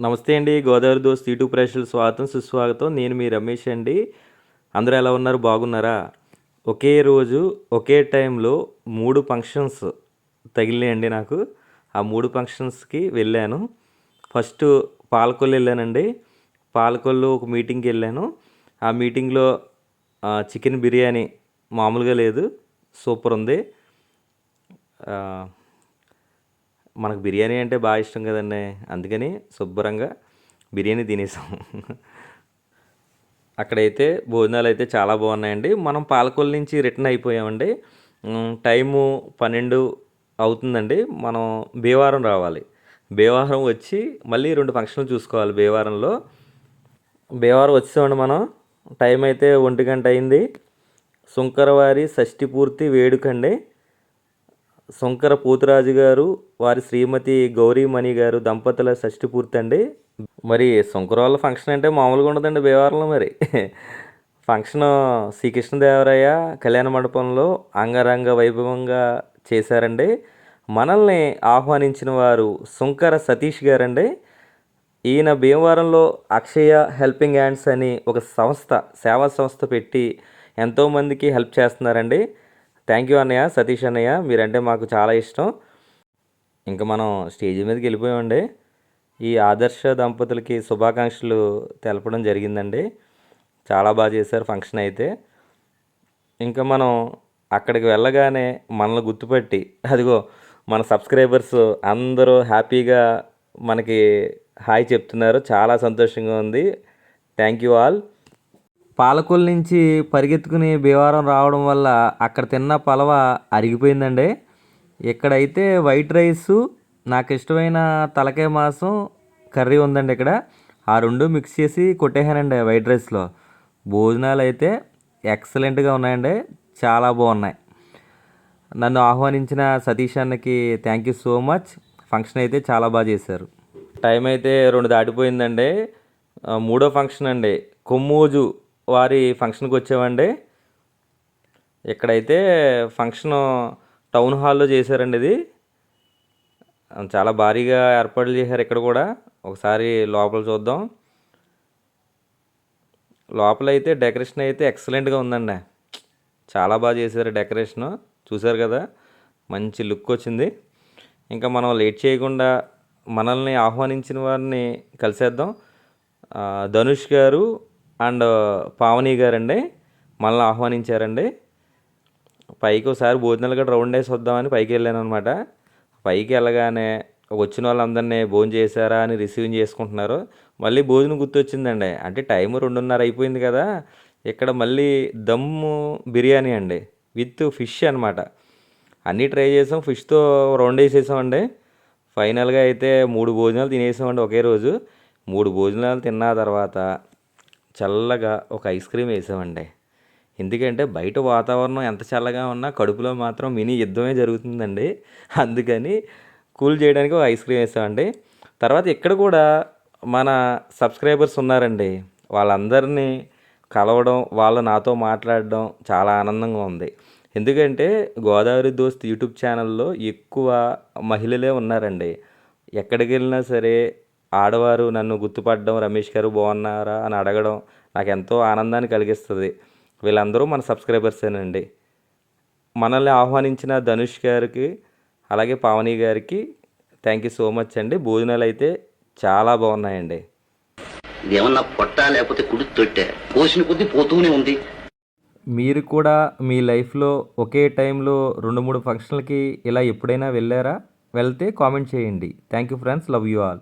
నమస్తే అండి గోదావరి దోస్త్ యూట్యూబ్ ప్రేక్షకులు స్వాగతం సుస్వాగతం. నేను మీ రమేష్ అండి. అందరూ ఎలా ఉన్నారు? బాగున్నారా? ఒకే రోజు ఒకే టైంలో మూడు ఫంక్షన్స్ తగిలినాయండి నాకు. ఆ మూడు ఫంక్షన్స్కి వెళ్ళాను. ఫస్ట్ పాలకొల్లు వెళ్ళానండి. పాలకొల్లు ఒక మీటింగ్కి వెళ్ళాను. ఆ మీటింగ్లో చికెన్ బిర్యానీ మామూలుగా లేదు. సూపర్ ఉంది. మనకు బిర్యానీ అంటే బాగా ఇష్టం కదండి. అందుకని శుభ్రంగా బిర్యానీ తినేసాం. అక్కడైతే భోజనాలు అయితే చాలా బాగున్నాయండి. మనం పాలకొల్లు నుంచి రిటర్న్ అయిపోయామండి. టైము పన్నెండు అవుతుందండి. మనం భీవారం రావాలి. భీవారం వచ్చి మళ్ళీ రెండు ఫంక్షన్లు చూసుకోవాలి భీవారంలో భీవారం వచ్చామండి మనం. టైం అయితే ఒంటి గంట అయింది. శుంకరవారి షష్ఠి పూర్తి వేడుకండి. శంకర పోతురాజు గారు వారి శ్రీమతి గౌరీమణి గారు దంపతుల షష్టి పూర్తండి. అండి మరి శంకర ఫంక్షన్ అంటే మామూలుగా ఉండదండి భీమవరంలో మరి. ఫంక్షన్ శ్రీకృష్ణదేవరాయ కళ్యాణ మండపంలో అంగరంగ వైభవంగా చేశారండి. మనల్ని ఆహ్వానించిన వారు సుంకర సతీష్ గారండి. ఈయన భీమవరంలో అక్షయ హెల్పింగ్ హ్యాండ్స్ అని ఒక సంస్థ సేవా సంస్థ పెట్టి ఎంతోమందికి హెల్ప్ చేస్తున్నారండి. థ్యాంక్ యూ అన్నయ్య సతీష్ అన్నయ్య. మీరంటే మాకు చాలా ఇష్టం. ఇంకా మనం స్టేజ్ మీదకి వెళ్ళిపోయామండి. ఈ ఆదర్శ దంపతులకి శుభాకాంక్షలు తెలపడం జరిగిందండి. చాలా బాగా చేశారు ఫంక్షన్ అయితే. ఇంకా మనం అక్కడికి వెళ్ళగానే మనల్ని గుర్తుపట్టి అదిగో మన సబ్స్క్రైబర్స్ అందరూ హ్యాపీగా మనకి హాయ్ చెప్తున్నారు. చాలా సంతోషంగా ఉంది. Thank you all. పాలకొల్లు నుంచి పరిగెత్తుకుని భీమవరం రావడం వల్ల అక్కడ తిన్న పలవ అరిగిపోయిందండి. ఇక్కడైతే వైట్ రైసు నాకు ఇష్టమైన తలకాయ మాంసం కర్రీ ఉందండి ఇక్కడ. ఆ రెండు మిక్స్ చేసి కొట్టేసానండి వైట్ రైస్లో. భోజనాలు అయితే ఎక్సలెంట్గా ఉన్నాయండి. చాలా బాగున్నాయి. నన్ను ఆహ్వానించిన సతీష్ అన్నకి thank you so much function అయితే చాలా బాగా చేశారు. టైం అయితే రెండు దాటిపోయిందండి. మూడో ఫంక్షన్ అండి. కొమ్మూజు వారి ఫంక్షన్కి వచ్చామండి. ఇక్కడైతే ఫంక్షన్ టౌన్ హాల్లో చేశారండి ఇది. చాలా భారీగా ఏర్పాట్లు చేశారు ఇక్కడ కూడా. ఒకసారి లోపల చూద్దాం. లోపల అయితే డెకరేషన్ అయితే ఎక్సలెంట్గా ఉందండి. చాలా బాగా చేశారు డెకరేషన్. చూశారు కదా? మంచి లుక్ వచ్చింది. ఇంకా మనం లేట్ చేయకుండా మనల్ని ఆహ్వానించిన వారిని కలిసేద్దాం. ధనుష్ గారు అండ్ పావని గారండి మళ్ళీ ఆహ్వానించారండి. పైకి ఒకసారి భోజనాలు కూడా రౌండ్ వేసి వద్దామని పైకి వెళ్ళాను అనమాట పైకి వెళ్ళగానే వచ్చిన వాళ్ళందరినీ భోజనం చేశారా అని రిసీవ్ చేసుకుంటున్నారు. మళ్ళీ భోజనం గుర్తొచ్చిందండి. అంటే టైం రెండున్నర అయిపోయింది కదా. ఇక్కడ మళ్ళీ దమ్ము బిర్యానీ అండి. విత్ ఫిష్ అనమాట అన్నీ ట్రై చేసాం. ఫిష్తో రౌండ్ వేసేసామండి. ఫైనల్గా అయితే మూడు భోజనాలు తినేసామండి ఒకే రోజు. మూడు భోజనాలు తిన్న తర్వాత చల్లగా ఒక ఐస్ క్రీమ్ వేసామండి. ఎందుకంటే బయట వాతావరణం ఎంత చల్లగా ఉన్నా కడుపులో మాత్రం మినీ యుద్ధమే జరుగుతుందండి. అందుకని కూల్ చేయడానికి ఒక ఐస్ క్రీమ్ వేసామండి. తర్వాత ఇక్కడ కూడా మన సబ్స్క్రైబర్స్ ఉన్నారండి. వాళ్ళందరినీ కలవడం వాళ్ళు నాతో మాట్లాడడం చాలా ఆనందంగా ఉంది. ఎందుకంటే గోదావరి దోస్త్ యూట్యూబ్ ఛానల్లో ఎక్కువ మహిళలే ఉన్నారండి. ఎక్కడికి వెళ్ళినా సరే ఆడవారు నన్ను గుర్తుపడడం రమేష్ గారు బాగున్నారా? అని అడగడం నాకు ఎంతో ఆనందాన్ని కలిగిస్తుంది. వీళ్ళందరూ మన సబ్స్క్రైబర్సేనండి మనల్ని ఆహ్వానించిన ధనుష్ గారికి అలాగే పావని గారికి థ్యాంక్ యూ సో మచ్ అండి. భోజనాలు అయితే చాలా బాగున్నాయండి. ఇదేమన్నా పొట్ట లేకపోతే కుడి తొట్టె? పోసిన కొద్దీ పోతూనే ఉంది. మీరు కూడా మీ లైఫ్లో ఒకే టైంలో రెండు మూడు ఫంక్షన్లకి ఇలా ఎప్పుడైనా వెళ్ళారా? వెళ్తే కామెంట్ చేయండి. Thank you friends love you all